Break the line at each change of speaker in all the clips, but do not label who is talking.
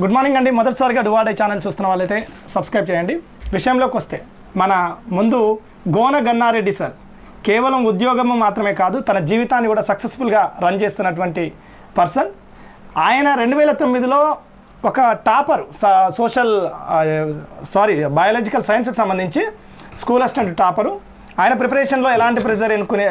Good morning అండి. మొదటిసారిగా డువాడే channel చూస్తున్న వాళ్ళైతే సబ్స్క్రైబ్ చేయండి. విషయంలోకి వస్తే మన ముందు గోన గన్నారెడ్డి సార్. కేవలం ఉద్యోగము మాత్రమే కాదు తన జీవితాన్ని కూడా సక్సెస్ఫుల్గా రన్ చేస్తున్నటువంటి పర్సన్. ఆయన రెండు వేల తొమ్మిదిలో ఒక టాపర్ సోషల్ సారీ బయాలజికల్ సైన్స్కి సంబంధించి స్కూల్ అసిస్టెంట్ టాపరు. ఆయన ప్రిపరేషన్లో ఎలాంటి ప్రెజర్ ఎన్నుకునే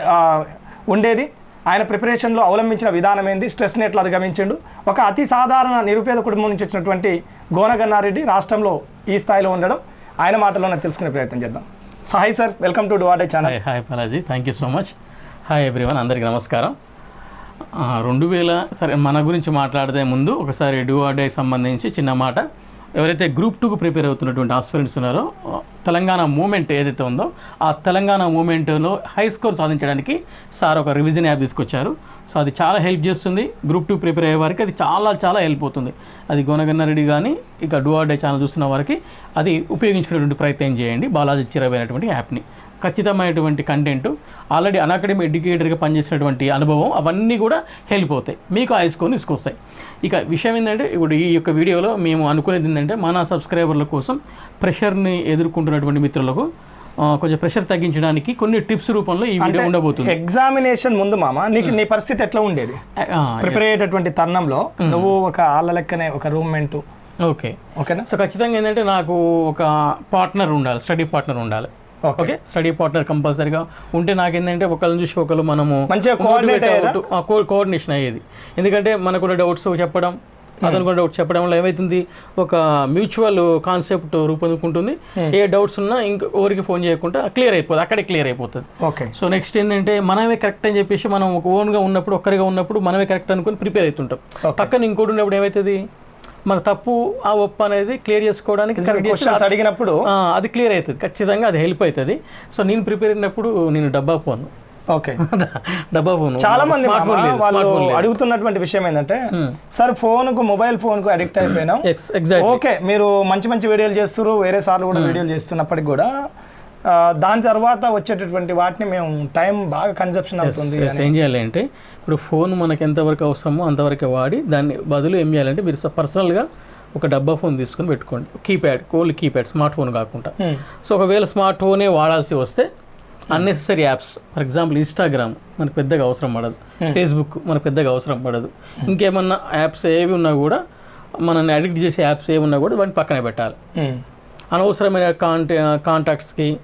ఉండేది? ఆయన ప్రిపరేషన్లో అవలంబించిన విధానం ఏంది? స్ట్రెస్ నెట్లు అధిగమించిండు. ఒక అతి సాధారణ నిరుపేద కుటుంబం నుంచి వచ్చినటువంటి గోనగన్నారెడ్డి రాష్ట్రంలో ఈ స్థాయిలో ఉండడం ఆయన మాటలోనే తెలుసుకునే ప్రయత్నం చేద్దాం. So hi sir welcome to డువాడే channel
hi hi Balaji thank you so much hi everyone అందరికీ నమస్కారం. రెండు వేల సరే మన గురించి మాట్లాడితే ముందు ఒకసారి డూఆర్డే సంబంధించి చిన్న మాట ఎవరైతే గ్రూప్ టూకు ప్రిపేర్ అవుతున్నటువంటి ఆస్పిరెంట్స్ ఉన్నారో తెలంగాణ మూమెంట్ ఏదైతే ఉందో ఆ తెలంగాణ మూమెంట్లో హై స్కోర్ సాధించడానికి సార్ ఒక రివిజన్ యాప్ తీసుకొచ్చారు. సో అది చాలా హెల్ప్ చేస్తుంది. గ్రూప్ టూ ప్రిపేర్ అయ్యే వారికి అది చాలా చాలా హెల్ప్ అవుతుంది. అది గోనగన్నారెడ్డి కానీ ఇక డూఆర్డే ఛానల్ చూస్తున్న వారికి అది ఉపయోగించుకునేటువంటి ప్రయత్నం చేయండి. బాలాజీ చిరమైనటువంటి యాప్ని. ఖచ్చితమైనటువంటి కంటెంట్ ఆల్రెడీ అన్అకాడమీ ఎడ్యుకేటర్గా పనిచేసినటువంటి అనుభవం అవన్నీ కూడా హెల్ప్ అవుతాయి. మీకు ఆ స్కోర్ని తీసుకొస్తాయి. ఇక విషయం ఏంటంటే ఇప్పుడు ఈ యొక్క వీడియోలో మేము అనుకునేది ఏంటంటే మన సబ్స్క్రైబర్ల కోసం ప్రెషర్ని ఎదుర్కొంటున్నటువంటి మిత్రులకు కొంచెం ప్రెషర్ తగ్గించడానికి కొన్ని టిప్స్ రూపంలో ఈ వీడియో ఉండబోతుంది.
ఎగ్జామినేషన్ ముందు మామ నీకు నీ పరిస్థితి ఎట్లా ఉండేది? ప్రిపేర్ అయ్యేటటువంటి తరుణంలో నువ్వు ఒక ఆళ్ళ లెక్కనే ఒక రూమ్మేట్
ఓకే.
ఓకేనా?
సో ఖచ్చితంగా ఏంటంటే నాకు ఒక పార్ట్నర్ ఉండాలి స్టడీ పార్ట్నర్ ఉండాలి.
ఓకే
స్టడీ పార్ట్నర్ కంపల్సరీగా ఉంటే నాకేంటంటే ఒకళ్ళని చూసి ఒకళ్ళు మనము
మంచిగా?
కోఆర్డినేషన్ అయ్యేది. ఎందుకంటే మనకు డౌట్స్ చెప్పడం అతను కూడా డౌట్స్ చెప్పడం వల్ల ఏమవుతుంది ఒక మ్యూచువల్ కాన్సెప్ట్ రూపొందుకుంటుంది. ఏ డౌట్స్ ఉన్నా ఇంక ఎవరికి ఫోన్ చేయకుండా క్లియర్ అయిపోతుంది అక్కడే క్లియర్ అయిపోతుంది.
ఓకే
సో నెక్స్ట్ ఏంటంటే మనమే కరెక్ట్ అని చెప్పేసి మనం ఒక ఓన్గా ఉన్నప్పుడు ఒక్కరిగా ఉన్నప్పుడు మనమే కరెక్ట్ అనుకుని ప్రిపేర్ అవుతుంటాం. పక్కన ఇంకోటి ఉన్నప్పుడు ఏమవుతుంది మన తప్పు ఆ ఒప్ప అనేది క్లియర్ చేసుకోవడానికి
అడిగినప్పుడు
అది క్లియర్ అవుతుంది. ఖచ్చితంగా అది హెల్ప్ అవుతుంది. సో నేను ప్రిపేర్ అయినప్పుడు నేను డబ్బా ఫోన్
ఓకే.
డబ్బా ఫోన్
చాలా మంది వాళ్ళు అడుగుతున్నటువంటి విషయం ఏంటంటే సార్ ఫోన్కు మొబైల్ ఫోన్కు అడిక్ట్ అయిపోయినాం
ఎగ్జాక్ట్
ఓకే మీరు మంచి మంచి వీడియోలు చేస్తారు వేరే సార్లు కూడా వీడియోలు చేస్తున్నప్పటికి కూడా దాని తర్వాత వచ్చేటటువంటి వాటిని మేము టైం బాగా కన్సెప్షన్ అవుతుంది.
ఏం చేయాలి అంటే ఇప్పుడు ఫోన్ మనకి ఎంతవరకు అవసరమో అంతవరకు వాడి దాన్ని బదులు ఏం చేయాలంటే మీరు పర్సనల్గా ఒక డబ్బా ఫోన్ తీసుకొని పెట్టుకోండి. కీప్యాడ్ కోల్ కీప్యాడ్ స్మార్ట్ ఫోన్ కాకుండా.
Hmm.
సో ఒకవేళ స్మార్ట్ ఫోనే వాడాల్సి వస్తే unnecessary apps for example Instagram మనకు పెద్దగా అవసరం పడదు. ఫేస్బుక్ మనకు పెద్దగా అవసరం పడదు. ఇంకేమన్నా యాప్స్ ఏవి ఉన్నా కూడా మనల్ని అడిక్ట్ చేసే యాప్స్ ఏవి ఉన్నా కూడా వాటిని పక్కనే పెట్టాలి. అనవసరమైన కాంటా కాంటాక్ట్స్కి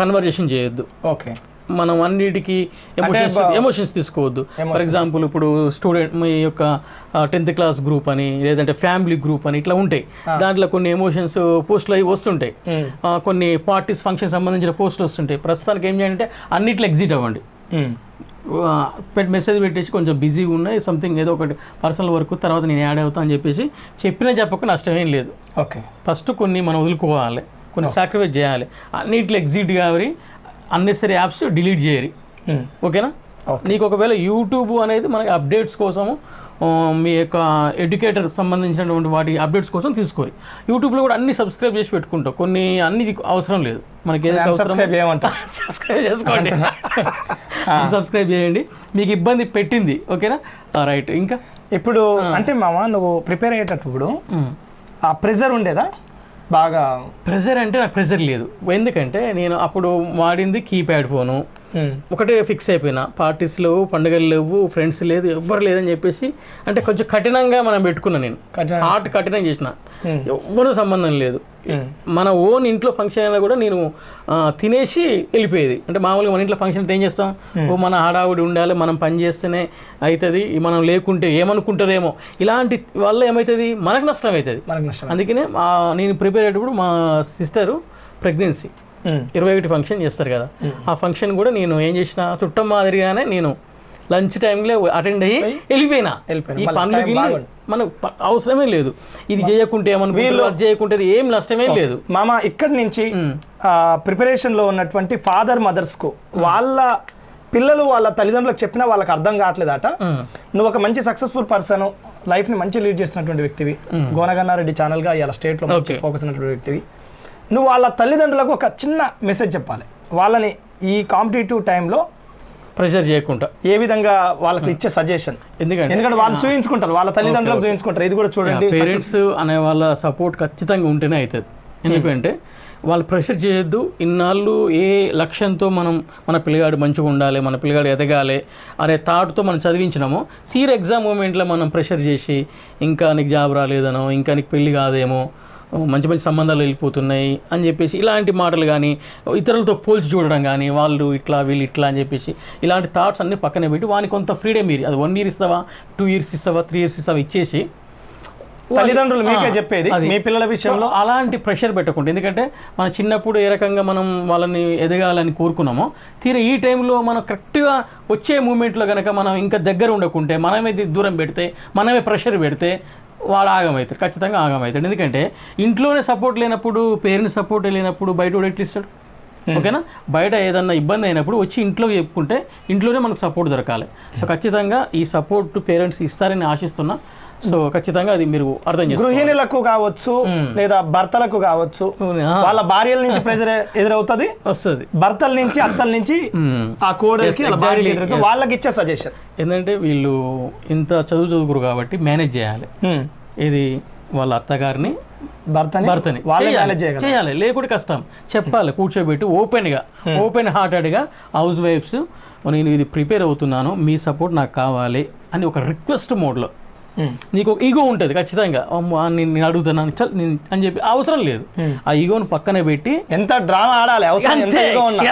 కన్వర్జేషన్ చేయొద్దు.
ఓకే.
మనం అన్నిటికీ ఎమోషన్స్ ఎమోషన్స్ తీసుకోవద్దు. ఫర్ ఎగ్జాంపుల్ ఇప్పుడు స్టూడెంట్ మీ యొక్క టెన్త్ క్లాస్ గ్రూప్ అని లేదంటే ఫ్యామిలీ గ్రూప్ అని ఇట్లా ఉంటాయి. దాంట్లో కొన్ని ఎమోషన్స్ పోస్టులు అవి వస్తుంటాయి. కొన్ని పార్టీస్ ఫంక్షన్ సంబంధించిన పోస్టులు వస్తుంటాయి. ప్రస్తుతానికి ఏం చేయాలంటే అన్నిట్లో ఎగ్జిట్ అవ్వండి. మెసేజ్ పెట్టేసి కొంచెం బిజీగా ఉన్నాయి సంథింగ్ ఏదో ఒకటి పర్సనల్ వర్క్ తర్వాత నేను యాడ్ అవుతా అని చెప్పేసి చెప్పినా చెప్పక నష్టం ఏం లేదు.
ఓకే.
ఫస్ట్ కొన్ని మనం వదులుకోవాలి. కొన్ని సాక్రిఫైస్ చేయాలి. అన్నిట్లో ఎగ్జిట్ కావాలి అన్నెసరీ యాప్స్ డిలీట్ చేయరు. ఓకేనా? నీకు ఒకవేళ యూట్యూబ్ అనేది మనకి అప్డేట్స్ కోసము మీ యొక్క ఎడ్యుకేటర్ సంబంధించినటువంటి వాటి అప్డేట్స్ కోసం తీసుకోరు. యూట్యూబ్లో కూడా అన్ని సబ్స్క్రైబ్ చేసి పెట్టుకుంటాం కొన్ని అన్ని అవసరం లేదు. మనకి
సబ్స్క్రైబ్ చేయమంటా
సబ్స్క్రైబ్ చేసుకోండి. సబ్స్క్రైబ్ చేయండి. మీకు ఇబ్బంది పెట్టింది. ఓకేనా? రైట్. ఇంకా?
ఇప్పుడు అంటే మామ నువ్వు ప్రిపేర్ అయ్యేటప్పుడు ఆ ప్రెజర్ ఉండేదా? బాగా
ప్రెజర్ అంటే నాకు ప్రెజర్ లేదు. ఎందుకంటే నేను అప్పుడు వాడింది కీప్యాడ్ ఫోను. ఒకటే ఫిక్స్ అయిపోయినా. పార్టీస్ లేవు పండుగలు లేవు ఫ్రెండ్స్ లేదు ఎవ్వరు లేదని చెప్పేసి అంటే కొంచెం కఠినంగా మనం పెట్టుకున్నా నేను. హార్ట్ కఠినం చేసిన.
Hmm.
ఎవ్వరూ సంబంధం లేదు.
ఉమ్.
మన ఓన్ ఇంట్లో ఫంక్షన్ అయినా కూడా నేను తినేసి వెళ్ళిపోయేది. అంటే మామూలుగా మన ఇంట్లో ఫంక్షన్ ఏం చేస్తాం? ఓ మన హడావుడి ఉండాలి మనం పని చేస్తేనే అవుతుంది మనం లేకుంటే ఏమనుకుంటారేమో ఇలాంటి వల్ల ఏమవుతుంది మనకు నష్టం అవుతుంది.
మనకు నష్టం.
అందుకనే మా నేను ప్రిపేర్ అయ్యేటప్పుడు మా సిస్టరు ప్రెగ్నెన్సీ. ఇరవై ఒకటి ఫంక్షన్ చేస్తారు కదా. ఆ ఫంక్షన్ కూడా నేను ఏం చేసిన చుట్టం మాదిరిగానే నేను లంచ్ టైంలో అటెండ్ అయ్యి వెళ్ళిపోయినా.
వెళ్ళిపోయినా.
ఈ పనులు. మనకు అవసరమే లేదు. ఇది చేయకుంటే అది చేయకుంటే ఏం నష్టమే లేదు.
మామ ఇక్కడి నుంచి ఆ, ప్రిపరేషన్లో ఉన్నటువంటి ఫాదర్ మదర్స్కు వాళ్ళ పిల్లలు వాళ్ళ తల్లిదండ్రులకు చెప్పినా వాళ్ళకి అర్థం కావట్లేదట. నువ్వు ఒక మంచి సక్సెస్ఫుల్ పర్సన్ లైఫ్ని మంచి లీడ్ చేస్తున్నటువంటి వ్యక్తివి. గోనగన్నారెడ్డి ఛానల్గా ఇలా స్టేట్లో
Okay.
ఫోకస్ ఉన్నటువంటి వ్యక్తివి. నువ్వు వాళ్ళ తల్లిదండ్రులకు ఒక చిన్న మెసేజ్ చెప్పాలి. వాళ్ళని ఈ కాంపిటేటివ్ టైంలో
ప్రెషర్ చేయకుండా.
ఏ విధంగా వాళ్ళకి ఇచ్చే సజెషన్
ఎందుకంటే
ఎందుకంటే వాళ్ళు చూయించుకుంటారు వాళ్ళ తల్లిదండ్రులకు చూయించుకుంటారు. ఇది కూడా చూడండి
పేరెంట్స్ అనే వాళ్ళ సపోర్ట్ ఖచ్చితంగా ఉంటేనే అవుతుంది ఎందుకంటే వాళ్ళు ప్రెషర్ చేయొద్దు. ఇన్నాళ్ళు ఏ లక్ష్యంతో మనం మన పిల్లగాడు మంచిగా ఉండాలి మన పిల్లగాడు ఎదగాలి అనే థాట్తో మనం చదివించినామో తీర ఎగ్జామ్ మూమెంట్లో మనం ప్రెషర్ చేసి ఇంకా నీకు జాబ్ రాలేదనో ఇంకా నీకు పెళ్ళి కాదేమో మంచి మంచి సంబంధాలు వెళ్ళిపోతున్నాయి అని చెప్పేసి ఇలాంటి మాటలు కానీ ఇతరులతో పోల్చి చూడడం కానీ వాళ్ళు ఇట్లా వీళ్ళు ఇట్లా అని చెప్పేసి ఇలాంటి థాట్స్ అన్ని పక్కనే పెట్టి వానికి కొంత ఫ్రీడమ్ మీరు అది వన్ ఇయర్ ఇస్తావా టూ ఇయర్స్ ఇస్తావా త్రీ ఇయర్స్ ఇస్తావా ఇచ్చేసి
తల్లిదండ్రులు మీకే చెప్పేది
అది.
మీ పిల్లల విషయంలో
అలాంటి ప్రెషర్ పెట్టకుండా ఎందుకంటే మన చిన్నప్పుడు ఏ రకంగా మనం వాళ్ళని ఎదగాలని కోరుకున్నామో తీరా ఈ టైంలో మనం కరెక్ట్గా వచ్చే మూమెంట్లో కనుక మనం ఇంకా దగ్గర ఉండకుంటే మనమే దూరం పెడితే మనమే ప్రెషర్ పెడితే వాడు ఆగమవుతాడు ఖచ్చితంగా ఆగమవుతాడు. ఎందుకంటే ఇంట్లోనే సపోర్ట్ లేనప్పుడు పేరెంట్స్ సపోర్ట్ లేనప్పుడు బయట కూడా ఎట్లా ఇస్తాడు? ఓకేనా? బయట ఏదన్నా ఇబ్బంది అయినప్పుడు వచ్చి ఇంట్లో చెప్పుకుంటే ఇంట్లోనే మనకు సపోర్ట్ దొరకాలి. సో ఖచ్చితంగా ఈ సపోర్ట్ పేరెంట్స్ ఇస్తారని ఆశిస్తున్నా. సో ఖచ్చితంగా అది మీరు అర్థం చేసుకోవాలి.
గృహిణులకు కావచ్చు లేదా భర్తలకు కావచ్చు. వాళ్ళ భార్యల నుంచి ప్రెజర్ ఎదురవుతుంది
వస్తుంది.
భర్తల నుంచి అత్తల నుంచి ఆ కోడలికి వాళ్ళకి ఇచ్చే సజెషన్
ఏంటంటే వీళ్ళు ఇంత చదువు చదువుకురు కాబట్టి మేనేజ్ చేయాలి. ఇది వాళ్ళ అత్తగారిని
భర్తని
భర్తని. చేయాలి, లేకుంటే కష్టం. చెప్పాలి కూర్చోబెట్టి ఓపెన్గా ఓపెన్ హార్టెడ్గా హౌస్ వైఫ్స్ నేను ఇది ప్రిపేర్ అవుతున్నాను మీ సపోర్ట్ నాకు కావాలి అని ఒక రిక్వెస్ట్ మోడ్లో. నీకు ఒక ఈగో ఉంటుంది ఖచ్చితంగా. నేను చల్ నేను అని చెప్పి అవసరం లేదు. ఆ ఈగోని పక్కనే పెట్టి
ఎంత డ్రామా ఆడాలి? అవసరం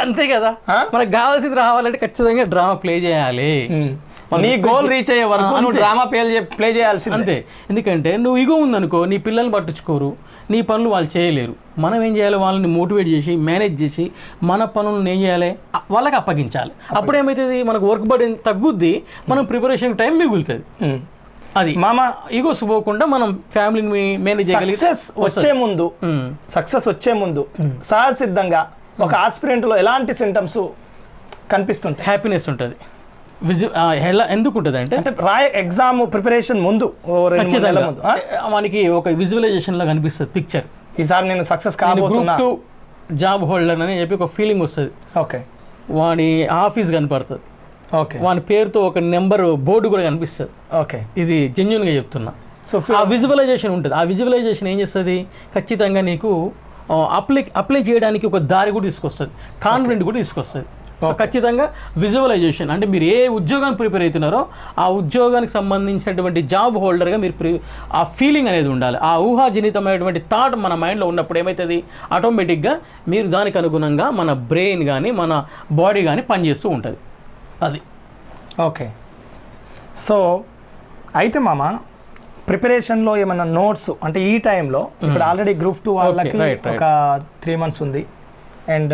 అంతే కదా? మనకు కావాల్సింది రావాలంటే ఖచ్చితంగా డ్రామా ప్లే చేయాలి.
ఉమ్. నీ గోల్ రీచ్ అయ్యే వరకు నువ్వు. డ్రామా ప్లే ప్లే చేయాల్సిందే.
అంతే. ఎందుకంటే నువ్వు ఇగో ఉందనుకో నీ పిల్లల్ని పట్టించుకోరు. నీ పనులు వాళ్ళు చేయలేరు. మనం ఏం చేయాలి? వాళ్ళని మోటివేట్ చేసి మేనేజ్ చేసి మన పనులను ఏం చేయాలి? వాళ్ళకి అప్పగించాలి. అప్పుడు ఏమవుతుంది మనకు వర్క్ బర్డెన్ తగ్గుద్ది. మనం ప్రిపరేషన్ టైం మిగులుతుంది. అది.
మామ
ఈగోస్ పోకుండా మనం ఫ్యామిలీని మేనేజ్ చేయగలిగితే
సక్సెస్ వచ్చే ముందు. సక్సెస్ వచ్చే ముందు సహసిద్ధంగా ఒక ఆస్పిరెంట్లో ఎలాంటి సింటమ్స్ కనిపిస్తుంటాయి?
హ్యాపీనెస్ ఉంటుంది. విజు ఎలా ఎందుకు ఉంటుంది అంటే
అంటే రాయ ఎగ్జామ్ ప్రిపరేషన్ ముందు?
మనకి ఒక విజువలైజేషన్ లాగా కనిపిస్తుంది పిక్చర్.
ఈసారి నేను సక్సెస్ కాబోతున్నా.
జాబ్ హోల్డర్ అని చెప్పి ఒక ఫీలింగ్ వస్తుంది.
ఓకే.
వాడి ఆఫీస్ కనపడుతుంది.
ఓకే
వాని పేరుతో ఒక నెంబర్ బోర్డు కూడా కనిపిస్తుంది.
ఓకే
ఇది జెన్యున్గా చెప్తున్నా.
సో
ఆ విజువలైజేషన్ ఉంటుంది. ఆ విజువలైజేషన్ ఏం చేస్తుంది? ఖచ్చితంగా నీకు అప్లై అప్లై చేయడానికి ఒక దారి కూడా తీసుకొస్తుంది. కాన్ఫిడెంట్ కూడా తీసుకొస్తుంది. సో ఖచ్చితంగా విజువలైజేషన్ అంటే మీరు ఏ ఉద్యోగానికి ప్రిపేర్ అవుతున్నారో ఆ ఉద్యోగానికి సంబంధించినటువంటి జాబ్ హోల్డర్గా మీరు ప్రి ఆ ఫీలింగ్ అనేది ఉండాలి. ఆ ఊహాజనితమైనటువంటి థాట్ మన మైండ్లో ఉన్నప్పుడు ఏమవుతుంది ఆటోమేటిక్గా మీరు దానికి అనుగుణంగా మన బ్రెయిన్ కానీ మన బాడీ కానీ పనిచేస్తూ ఉంటుంది. అది.
ఓకే. సో అయితే మామ ప్రిపరేషన్లో ఏమైనా నోట్స్ అంటే ఈ టైంలో ఇప్పుడు ఆల్రెడీ గ్రూప్ టూ వాళ్ళకి. ఒక త్రీ మంత్స్ ఉంది. అండ్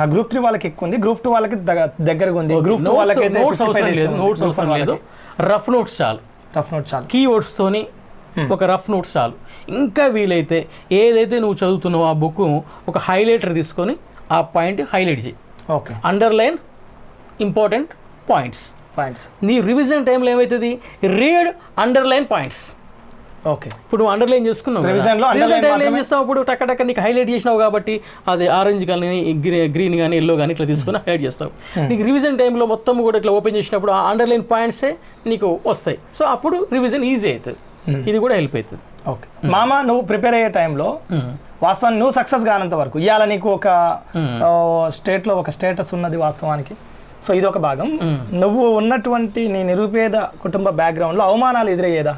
ఆ గ్రూప్ త్రీ వాళ్ళకి ఎక్కువ ఉంది. గ్రూప్ టూ వాళ్ళకి దగ్గ- దగ్గరగా ఉంది. గ్రూప్ టూ వాళ్ళకి
నోట్స్ అవసరం లేదు నోట్స్ అవసరం లేదు. రఫ్ నోట్స్ చాలు.
రఫ్ నోట్ చాలు.
కీవర్డ్స్తోని ఒక రఫ్ నోట్స్ చాలు. ఇంకా వీలైతే ఏదైతే నువ్వు చదువుతున్నావో ఆ బుక్ ఒక హైలైటర్ తీసుకొని ఆ పాయింట్ హైలైట్ చేయి.
Okay.
Underline important points.
Points
నీ రివిజన్ టైంలో ఏమవుతుంది రీడ్ అండర్లైన్ పాయింట్స్
ఓకే
ఇప్పుడు నువ్వు అండర్లైన్ చేసుకున్నావు ఏం? చేస్తావు? ఇప్పుడు టక్క టక్క నీకు హైలైట్ చేసినావు కాబట్టి అది ఆరెంజ్ కానీ గ్రీన్ కానీ ఎల్లో కానీ ఇట్లా తీసుకుని హైలైట్ చేస్తావు. నీకు రివిజన్ టైంలో మొత్తం కూడా ఇట్లా ఓపెన్ చేసినప్పుడు ఆ అండర్లైన్ పాయింట్సే నీకు వస్తాయి. సో అప్పుడు రివిజన్ ఈజీ అవుతుంది. ఇది కూడా హెల్ప్ అవుతుంది.
ఓకే మామ నువ్వు ప్రిపేర్ అయ్యే టైంలో వాస్తవానికి నువ్వు సక్సెస్ కానంత వరకు. ఇవాళ నీకు ఒక స్టేట్లో ఒక స్టేటస్ ఉన్నది వాస్తవానికి. సో ఇది ఒక భాగం నువ్వు ఉన్నటువంటి నీ నిరుపేద కుటుంబ బ్యాక్గ్రౌండ్లో అవమానాలు ఎదురయ్యేదా?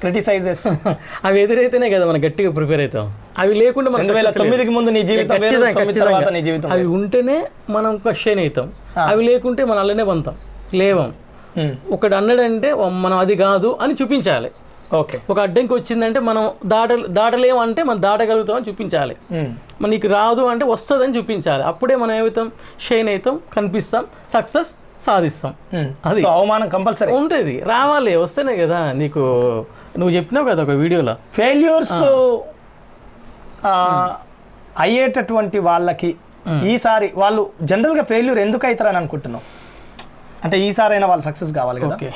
క్రిటిసైజెస్
అవి ఎదురైతేనే కదా మనం గట్టిగా ప్రిపేర్ అవుతాం. అవి లేకుండా మనం
రెండు వేల. తొమ్మిదికి ముందు నీ జీవితం. నీ
అవి ఉంటేనే మనం క్వశ్చన్ అవుతాం. అవి లేకుంటే మనం అలానే పొంతాం లేవం. ఒకటి అన్నాడంటే "ఓ, మనం అది కాదు అని చూపించాలి.
ఓకే.
ఒక అడ్డంకి వచ్చిందంటే మనం దాట దాటలేము అంటే మనం దాటగలుగుతాం అని చూపించాలి.
Hmm.
మనకి రాదు అంటే వస్తుందని చూపించాలి. అప్పుడే మనం ఏమవుతాం? షైన్ అవుతాం కనిపిస్తాం సక్సెస్ సాధిస్తాం. అది.
అవమానం కంపల్సరీ.
ఉంటుంది. రావాలి. వస్తేనే కదా నీకు నువ్వు చెప్పినావు కదా ఒక వీడియోలో.
ఫెయిల్యూర్స్ అయ్యేటటువంటి వాళ్ళకి ఈసారి వాళ్ళు జనరల్గా ఫెయిల్యూర్ ఎందుకు అవుతారని అనుకుంటున్నావు? అంటే ఈసారి అయినా వాళ్ళు సక్సెస్ కావాలి
ఓకే.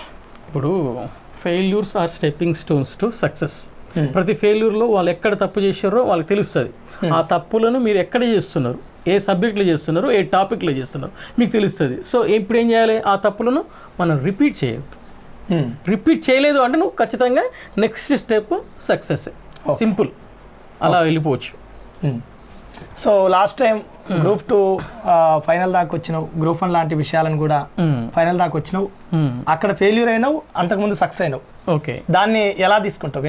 ఇప్పుడు failures are stepping stones to success. ప్రతి ఫెయిల్యూర్లో వాళ్ళు ఎక్కడ తప్పు చేశారో వాళ్ళకి తెలుస్తుంది. ఆ తప్పులను మీరు ఎక్కడ చేస్తున్నారు? ఏ సబ్జెక్ట్లో చేస్తున్నారు? ఏ టాపిక్లో చేస్తున్నారు? మీకు తెలుస్తుంది. సో ఇప్పుడు ఏం చేయాలి? ఆ తప్పులను మనం రిపీట్ చేయొద్దు.
ఉమ్.
రిపీట్ చేయలేదు అంటే నువ్వు ఖచ్చితంగా నెక్స్ట్ స్టెప్ సక్సెస్. సింపుల్. అలా వెళ్ళిపోవచ్చు.
So last time group two final దాకా వచ్చినావు. గ్రూప్ వన్ లాంటి విషయాలను కూడా. ఫైనల్ దాకా వచ్చినావు. అక్కడ ఫెయిల్యూర్ అయినావు అంతకుముందు సక్సెస్ అయినావు.
ఓకే.
దాన్ని ఎలా తీసుకుంటావు?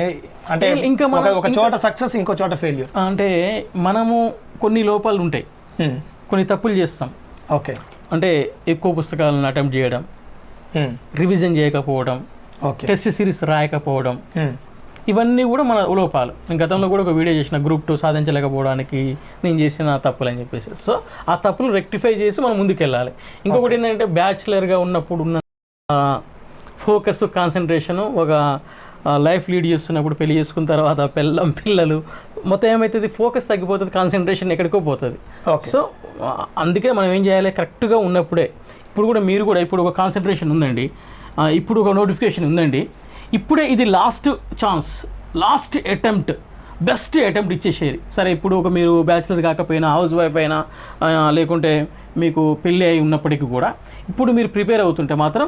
అంటే
ఇంకా
ఒక- చోట సక్సెస్ ఇంకో చోట ఫెయిల్యూర్
అంటే మనము కొన్ని లోపాలు ఉంటాయి. కొన్ని తప్పులు చేస్తాం.
ఓకే.
అంటే ఎక్కువ పుస్తకాలను అటెంప్ట్ చేయడం రివిజన్ చేయకపోవడం
ఓకే.
టెస్ట్ సిరీస్ రాయకపోవడం ఇవన్నీ కూడా మన లోపాలు. నేను గతంలో కూడా ఒక వీడియో చేసిన గ్రూప్ టూ సాధించలేకపోవడానికి నేను చేసిన తప్పులు అని చెప్పేసి. సో ఆ తప్పులు రెక్టిఫై చేసి మనం ముందుకెళ్ళాలి. ఇంకొకటి ఏంటంటే బ్యాచులర్గా ఉన్నప్పుడు ఉన్న ఫోకస్ కాన్సన్ట్రేషను ఒక లైఫ్ లీడ్ చేస్తున్నప్పుడు పెళ్ళి చేసుకున్న తర్వాత పిల్లం పిల్లలు మొత్తం ఏమవుతుంది ఫోకస్ తగ్గిపోతుంది కాన్సన్ట్రేషన్ ఎక్కడికో పోతుంది. సో అందుకే మనం ఏం చేయాలి? కరెక్ట్గా ఉన్నప్పుడే ఇప్పుడు కూడా మీరు కూడా ఇప్పుడు ఒక కాన్సన్ట్రేషన్ ఉందండి. ఇప్పుడు ఒక నోటిఫికేషన్ ఉందండి. ఇప్పుడే ఇది last chance last attempt best attempt ఇచ్చేసేది సరే ఇప్పుడు ఒక మీరు బ్యాచిలర్ కాకపోయినా హౌస్ వైఫ్ అయినా లేకుంటే మీకు పెళ్ళి అయి ఉన్నప్పటికీ కూడా ఇప్పుడు మీరు ప్రిపేర్ అవుతుంటే మాత్రం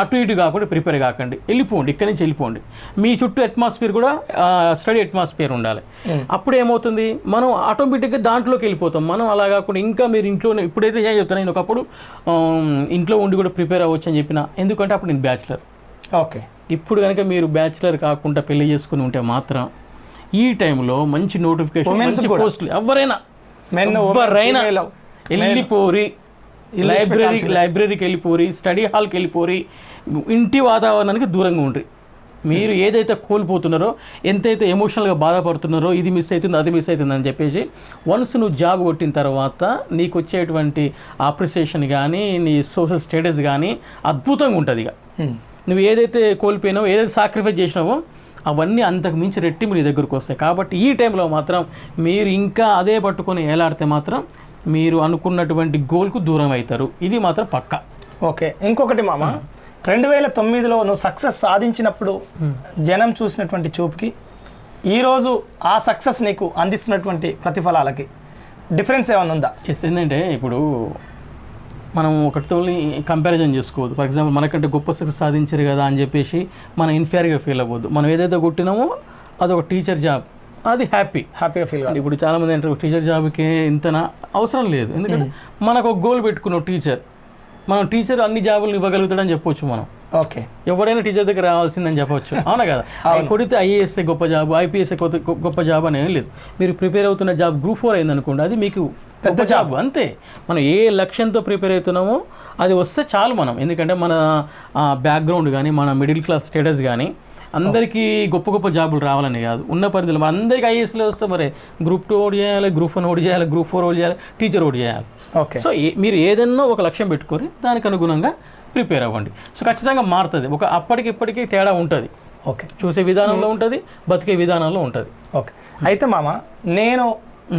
అటు ఇటు కాకుండా ప్రిపేర్ కాకండి. వెళ్ళిపోండి ఇక్కడి నుంచి వెళ్ళిపోండి. మీ చుట్టూ అట్మాస్ఫియర్ కూడా స్టడీ అట్మాస్ఫియర్ ఉండాలి. అప్పుడు ఏమవుతుంది? మనం ఆటోమేటిక్గా దాంట్లోకి వెళ్ళిపోతాం. మనం అలా కాకుండా ఇంకా మీరు ఇంట్లోనే ఇప్పుడైతే ఏం చెప్తాను నేను ఒకప్పుడు ఇంట్లో ఉండి కూడా ప్రిపేర్ అవ్వచ్చు అని చెప్పిన. ఎందుకంటే అప్పుడు నేను బ్యాచిలర్
ఓకే.
ఇప్పుడు కనుక మీరు బ్యాచిలర్ కాకుండా పెళ్ళి చేసుకుని ఉంటే మాత్రం ఈ టైంలో మంచి నోటిఫికేషన్ మంచి. పోస్టులు ఎవరైనా ఎవరైనా వెళ్ళిపోరి లైబ్రరీ. లైబ్రరీకి వెళ్ళిపోరి స్టడీ హాల్కి వెళ్ళిపోరి ఇంటి వాతావరణానికి దూరంగా ఉండ్రి మీరు ఏదైతే కోల్పోతున్నారో ఎంతైతే ఎమోషనల్గా బాధపడుతున్నారో ఇది మిస్ అవుతుంది అది మిస్ అవుతుంది అని చెప్పేసి వన్స్ నువ్వు జాబ్ కొట్టిన తర్వాత నీకు వచ్చేటువంటి అప్రిసియేషన్ కానీ నీ సోషల్ స్టేటస్ కానీ అద్భుతంగా ఉంటుంది ఇక
Hmm.
నువ్వు ఏదైతే కోల్పోయినావో ఏదైతే సాక్రిఫైస్ చేసినావో అవన్నీ అంతకు మించి రెట్టింపు నీ దగ్గరకు వస్తాయి. కాబట్టి ఈ టైంలో మాత్రం మీరు ఇంకా అదే పట్టుకొని ఏలాడితే మాత్రం మీరు అనుకున్నటువంటి గోల్కు దూరం అవుతారు. ఇది మాత్రం పక్కా.
ఓకే ఇంకొకటి మామ. రెండు వేల తొమ్మిదిలో నువ్వు సక్సెస్ సాధించినప్పుడు జనం చూసినటువంటి చూపుకి ఈరోజు ఆ సక్సెస్ నీకు అందిస్తున్నటువంటి ప్రతిఫలాలకి డిఫరెన్స్ ఏమైనా ఉందా?
ఎస్ ఏంటంటే ఇప్పుడు మనం ఒకటితో కంపారిజన్ చేసుకోవద్దు. ఫర్ ఎగ్జాంపుల్ మనకంటే గొప్ప సక్సెస్ సాధించారు కదా అని చెప్పేసి మనం ఇన్ఫేర్గా ఫీల్ అవ్వద్దు. మనం ఏదైతే కొట్టినామో అది ఒక టీచర్ జాబ్ అది హ్యాపీ
హ్యాపీగా ఫీల్
ఇప్పుడు చాలామంది అంటారు టీచర్ జాబ్కి ఇంతనా అవసరం లేదు. ఎందుకంటే మనకు ఒక గోల్ పెట్టుకున్నాం టీచర్ మనం టీచర్ అన్ని జాబులు ఇవ్వగలుగుతాడని చెప్పొచ్చు మనం.
ఓకే.
ఎవరైనా టీచర్ దగ్గర రావాల్సిందని చెప్పొచ్చు. అవునా కదా? కొడితే ఐఏఎస్ గొప్ప జాబ్ ఐపీఎస్ గొప్ప జాబ్ అని ఏం లేదు. మీరు ప్రిపేర్ అవుతున్న జాబ్ గ్రూప్ ఫోర్ అయింది అనుకోండి అది మీకు పెద్ద జాబ్ అంతే. మనం ఏ లక్ష్యంతో ప్రిపేర్ అవుతున్నామో అది వస్తే చాలు మనం. ఎందుకంటే మన బ్యాక్గ్రౌండ్ కానీ మన మిడిల్ క్లాస్ స్టేటస్ కానీ అందరికీ గొప్ప గొప్ప జాబులు రావాలని కాదు. ఉన్న పరిధిలో మన అందరికీ ఐఏఎస్లో వస్తే మరి గ్రూప్ టూ ఓడి చేయాలి గ్రూప్ వన్ ఓడి చేయాలి గ్రూప్ ఫోర్ ఓడి చేయాలి టీచర్ ఓడి చేయాలి.
ఓకే.
సో మీరు ఏదన్నా ఒక లక్ష్యం పెట్టుకొని దానికి అనుగుణంగా ప్రిపేర్ అవ్వండి. సో ఖచ్చితంగా మారుతుంది. ఒక అప్పటికి ఇప్పటికీ తేడా ఉంటుంది.
ఓకే.
చూసే విధానంలో ఉంటుంది బతికే విధానంలో ఉంటుంది.
ఓకే. అయితే మామ నేను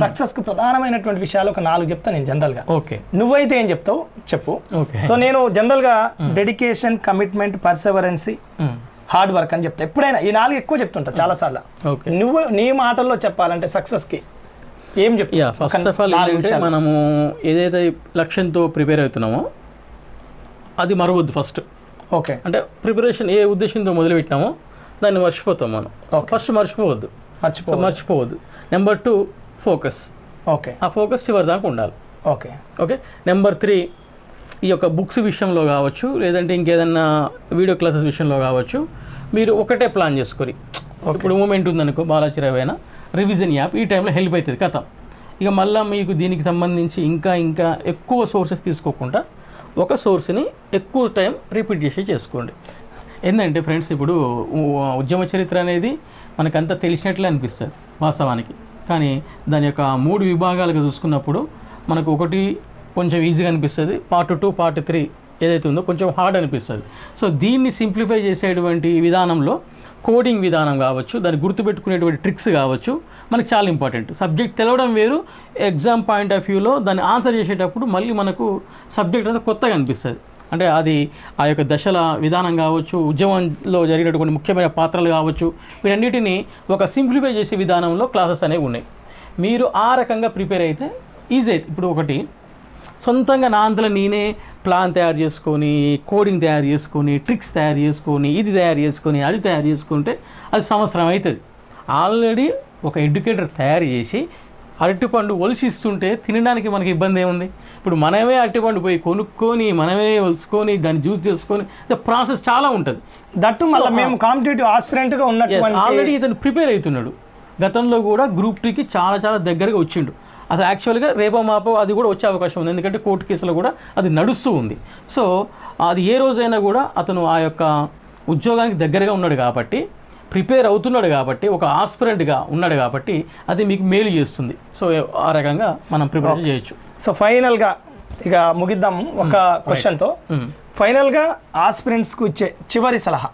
సక్సెస్కు ప్రధానమైనటువంటి విషయాలు ఒక నాలుగు చెప్తాను నేను జనరల్గా
ఓకే
నువ్వైతే ఏం చెప్తావు? చెప్పు.
ఓకే
సో నేను జనరల్గా dedication commitment perseverance hard work అని చెప్తా. ఎప్పుడైనా ఈ నాలుగు ఎక్కువ చెప్తుంటా చాలాసార్లు.
ఓకే
నువ్వు నీ మాటల్లో చెప్పాలంటే సక్సెస్కి ఏం చెప్తావు
యా ఫస్ట్ ఆఫ్ ఆల్. మనము ఏదైతే లక్ష్యంతో ప్రిపేర్ అవుతున్నామో అది మరవద్దు ఫస్ట్
ఓకే
అంటే ప్రిపరేషన్ ఏ ఉద్దేశంతో మొదలుపెట్టినామో దాన్ని మర్చిపోతాం మనం. ఫస్ట్ మర్చిపోవద్దు.
మర్చిపో
మర్చిపోవద్దు. Number two focus.
ఓకే.
ఆ ఫోకస్ చివరి దాకా ఉండాలి.
ఓకే.
ఓకే? నెంబర్ త్రీ ఈ యొక్క బుక్స్ విషయంలో కావచ్చు లేదంటే ఇంకేదన్నా వీడియో క్లాసెస్ విషయంలో కావచ్చు మీరు ఒకటే ప్లాన్ చేసుకొని. ఇప్పుడు మూమెంట్ ఉందనుకో బాలాచిరవైనా రివిజన్ యాప్ ఈ టైంలో హెల్ప్ అవుతుంది కథ. ఇక మళ్ళీ మీకు దీనికి సంబంధించి ఇంకా ఇంకా ఎక్కువ సోర్సెస్ తీసుకోకుండా ఒక సోర్స్ని ఎక్కువ టైం రిపీట్ చేసి చేసుకోండి. ఏంటంటే ఫ్రెండ్స్ ఇప్పుడు ఉద్యమ చరిత్ర అనేది మనకంతా తెలిసినట్లే అనిపిస్తుంది వాస్తవానికి. కానీ దాని యొక్క మూడు విభాగాలుగా చూసుకున్నప్పుడు మనకు ఒకటి కొంచెం ఈజీగా అనిపిస్తుంది పార్ట్ టూ పార్ట్ త్రీ ఏదైతే ఉందో కొంచెం హార్డ్ అనిపిస్తుంది. సో దీన్ని సింప్లిఫై చేసేటువంటి విధానంలో కోడింగ్ విధానం కావచ్చు దాన్ని గుర్తుపెట్టుకునేటువంటి ట్రిక్స్ కావచ్చు మనకి చాలా ఇంపార్టెంట్ సబ్జెక్ట్ తెలవడం వేరు ఎగ్జామ్ పాయింట్ ఆఫ్ వ్యూలో దాన్ని ఆన్సర్ చేసేటప్పుడు మళ్ళీ మనకు సబ్జెక్ట్ అంతా కొత్తగా అనిపిస్తుంది. అంటే అది ఆ యొక్క దశల విధానం కావచ్చు ఉద్యమంలో జరిగినటువంటి ముఖ్యమైన పాత్రలు కావచ్చు వీటన్నిటిని ఒక సింప్లిఫై చేసే విధానంలో క్లాసెస్ అనేవి ఉన్నాయి. మీరు ఆ రకంగా ప్రిపేర్ అయితే ఈజీ అయితే. ఇప్పుడు ఒకటి సొంతంగా నా అంతలో నేనే ప్లాన్ తయారు చేసుకొని కోడింగ్ తయారు చేసుకొని ట్రిక్స్ తయారు చేసుకొని ఇది తయారు చేసుకొని అది తయారు చేసుకుంటే అది సంవత్సరం అవుతుంది. ఆల్రెడీ ఒక ఎడ్యుకేటర్ తయారు చేసి అరటిపండు ఒలిసిస్తుంటే తినడానికి మనకి ఇబ్బంది ఏముంది? ఇప్పుడు మనమే అరటిపండు పోయి కొనుక్కొని మనమే ఒలుసుకొని దాన్ని జ్యూస్ చేసుకొని ప్రాసెస్ చాలా ఉంటుంది.
దట్టు మళ్ళీ మేము కాంపిటేటివ్ ఆస్పిరెంట్గా ఉన్నటువంటి
ఆల్రెడీ ఇతను ప్రిపేర్ అవుతున్నాడు. గతంలో కూడా గ్రూప్ టూకి చాలా చాలా దగ్గరగా వచ్చిండు. అసలు యాక్చువల్గా రేపో మాపో అది కూడా వచ్చే అవకాశం ఉంది. ఎందుకంటే కోర్టు కేసులో కూడా అది నడుస్తూ ఉంది. సో అది ఏ రోజైనా కూడా అతను ఆ యొక్క ఉద్యోగానికి దగ్గరగా ఉన్నాడు కాబట్టి ప్రిపేర్ అవుతున్నాడు కాబట్టి ఒక ఆస్పిరెంట్గా ఉన్నాడు కాబట్టి అది మీకు మేలు చేస్తుంది. సో ఆ రకంగా మనం ప్రిపేర్ చేయొచ్చు.
సో ఫైనల్గా ఇక ముగిద్దాం ఒక క్వశ్చన్తో.
మ్మ్.
ఫైనల్గా ఆస్పిరెంట్స్కు ఇచ్చే చివరి సలహా.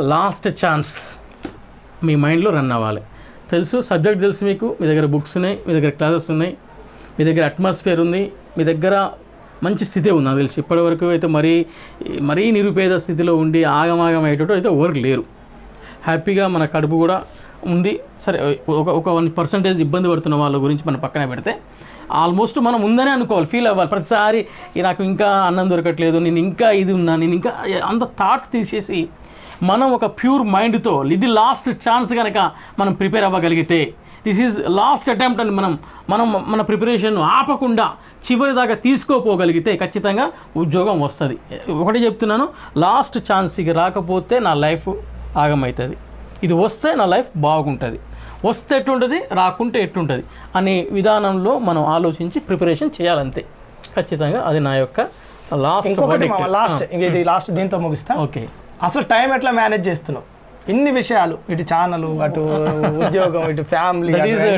లాస్ట్ ఛాన్స్ మీ మైండ్లో రన్ అవ్వాలి. తెలుసు సబ్జెక్ట్ తెలుసు మీకు. మీ దగ్గర బుక్స్ ఉన్నాయి మీ దగ్గర క్లాసెస్ ఉన్నాయి మీ దగ్గర అట్మాస్ఫియర్ ఉంది మీ దగ్గర మంచి స్థితి ఉంది. నాకు తెలిసి ఇప్పటివరకు అయితే మరీ మరీ నిరుపేద స్థితిలో ఉండి ఆగమాగం అయ్యేటట్టు అయితే ఎవరికి లేరు. హ్యాపీగా మన కడుపు కూడా ఉంది. సరే ఒక ఒక వన్ పర్సంటేజ్ ఇబ్బంది పడుతున్న వాళ్ళ గురించి మనం పక్కన పెడితే ఆల్మోస్ట్ మనం ఉందనే అనుకోవాలి. ఫీల్ అవ్వాలి. ప్రతిసారి నాకు ఇంకా అన్నం దొరకట్లేదు నేను ఇంకా ఇది ఉన్నా నేను ఇంకా అంత థాట్ తీసేసి మనం ఒక ప్యూర్ మైండ్తో ఇది లాస్ట్ ఛాన్స్ కనుక మనం ప్రిపేర్ అవ్వగలిగితే దిస్ ఈజ్ లాస్ట్ అటెంప్ట్ అని మనం మనం మన ప్రిపరేషన్ ఆపకుండా చివరి దాకా తీసుకోపోగలిగితే ఖచ్చితంగా ఉద్యోగం వస్తుంది. ఒకటి చెప్తున్నాను లాస్ట్ ఛాన్స్ ఇక రాకపోతే నా లైఫ్ ఆగమవుతుంది ఇది వస్తే నా లైఫ్ బాగుంటుంది. వస్తే ఎట్లుంటుంది? రాకుంటే ఎట్లుంటుంది? అనే విధానంలో మనం ఆలోచించి ప్రిపరేషన్ చేయాలంతే. ఖచ్చితంగా అది నా యొక్క లాస్ట్
లాస్ట్ ఇది లాస్ట్ దీంతో ముగిస్తా.
ఓకే.
అసలు టైం ఎట్లా మేనేజ్ చేస్తున్నావు? ఇన్ని విషయాలు. ఇటు ఛానల్ అటు ఉద్యోగం ఇటు ఫ్యామిలీ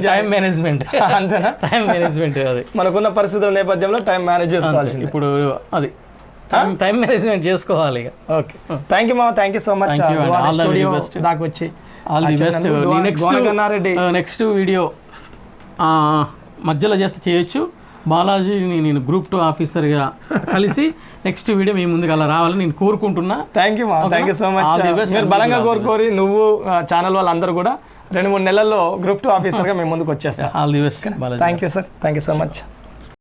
టైం మేనేజ్మెంట్
అంతేనా?
టైం మేనేజ్మెంట్ అది.
మనకున్న పరిస్థితుల నేపథ్యంలో టైం మేనేజ్. చేసుకోవాల్సింది.
ఇప్పుడు అది. టైం మేనేజ్మెంట్ చేసుకోవాలి
ఓకే థ్యాంక్ యూ మామ. Thank you so much studio. దాకా వచ్చి
all the best next next video మధ్యలో చేస్తే చేయొచ్చు. బాలాజీని నేను గ్రూప్ టూ ఆఫీసర్గా కలిసి నెక్స్ట్ వీడియో మీ ముందుకు అలా రావాలని నేను కోరుకుంటున్నా.
Thank you. Thank you so much మీరు బలంగా కోరుకోరి నువ్వు ఛానల్ వాళ్ళందరూ కూడా రెండు మూడు నెలల్లో గ్రూప్ టూ ఆఫీసర్గా మేము ముందుకు వచ్చేస్తాం.
All the best
thank you sir thank you so much